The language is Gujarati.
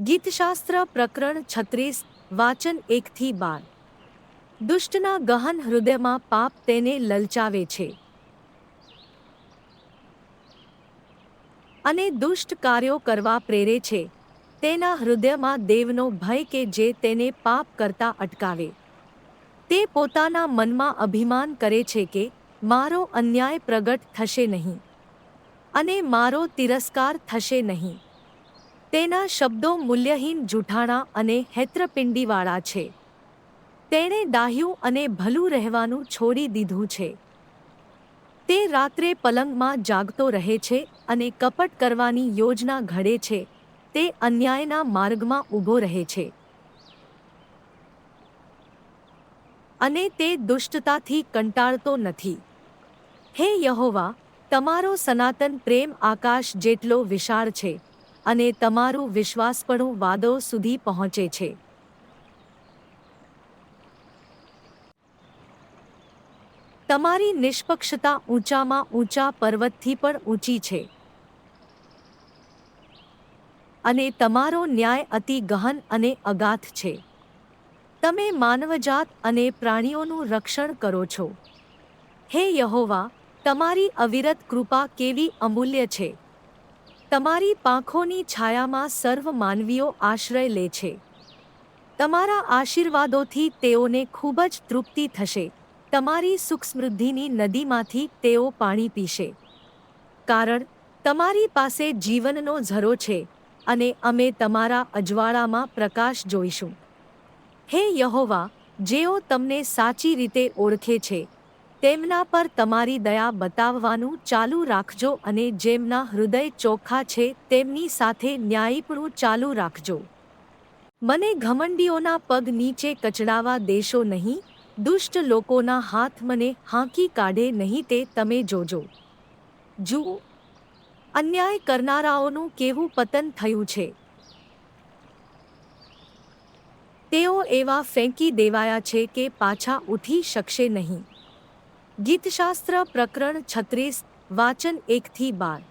ગીતશાસ્ત્ર પ્રકરણ છત્રીસ, વાચન એકથી બાર. દુષ્ટના ગહન હૃદયમાં પાપ તેને લલચાવે છે. અને દુષ્ટ કાર્યો કરવા પ્રેરે છે. તેના હૃદયમાં દેવનો ભય કે જે તેને પાપ કરતા અટકાવે. તે પોતાના મનમાં અભિમાન કરે છે કે, મારો અન્યાય પ્રગટ થશે નહીં. અને મારો તિરસ્કાર થશે નહીં. તેના શબ્દો મૂલ્યહીન જૂઠાણા અને હેત્રપિંડીવાળા છે. તેણે ડાહ્યું અને ભલું રહેવાનું છોડી દીધું છે. તે રાત્રે પલંગમાં જાગતો રહે છે અને કપટ કરવાની યોજના ઘડે છે. તે અન્યાયના માર્ગમાં ઊભો રહે છે. અને તે દુષ્ટતાથી કંટાળતો નથી. હે યહોવા, તમારો સનાતન પ્રેમ આકાશ જેટલો વિશાળ છે. અને તમારું વિશ્વાસપણું વાદો સુધી પહોંચે છે. તમારી નિષ્પક્ષતા ઊંચામાં ઊંચા પર્વતથી પણ ઊંચી છે. અને તમારો ન્યાય અતિ ગહન અને અગાધ છે. તમે માનવજાત અને પ્રાણીઓનું રક્ષણ કરો છો. હે યહોવા, તમારી અવિરત કૃપા કેવી અમૂલ્ય છે. તમારી પાંખોની છાયામાં સર્વ માનવીઓ આશ્રય લે છે. તમારા આશીર્વાદોથી તેઓને ખૂબ જ તૃપ્તિ થશે. તમારી સુખ સમૃદ્ધિની નદીમાંથી તેઓ પાણી પીશે. કારણ, તમારી પાસે જીવનનો ઝરો છે અને અમે તમારા અજવાળામાં પ્રકાશ જોઈશું. હે યહોવા, જેઓ તમને સાચી રીતે ઓળખે છે તેમના પર તમારી દયા બતાવવાનું ચાલુ રાખજો અને જેમના હૃદય ચોખ્ખા છે તેમની સાથે ન્યાયીપણું ચાલુ રાખજો. મને ઘમંડીઓના પગ નીચે કચડાવા દેશો નહીં, દુષ્ટ લોકોના હાથ મને હાંકી કાઢે નહીં તે તમે જોજો. જુઓ, અન્યાય કરનારાઓનું કેવું પતન થયું છે? તેઓ એવા ફેંકી દેવાયા છે કે પાછા ઉઠી શકશે નહીં. ગીતશાસ્ત્ર પ્રકરણ છત્રીસ વાચન એકથી બાર.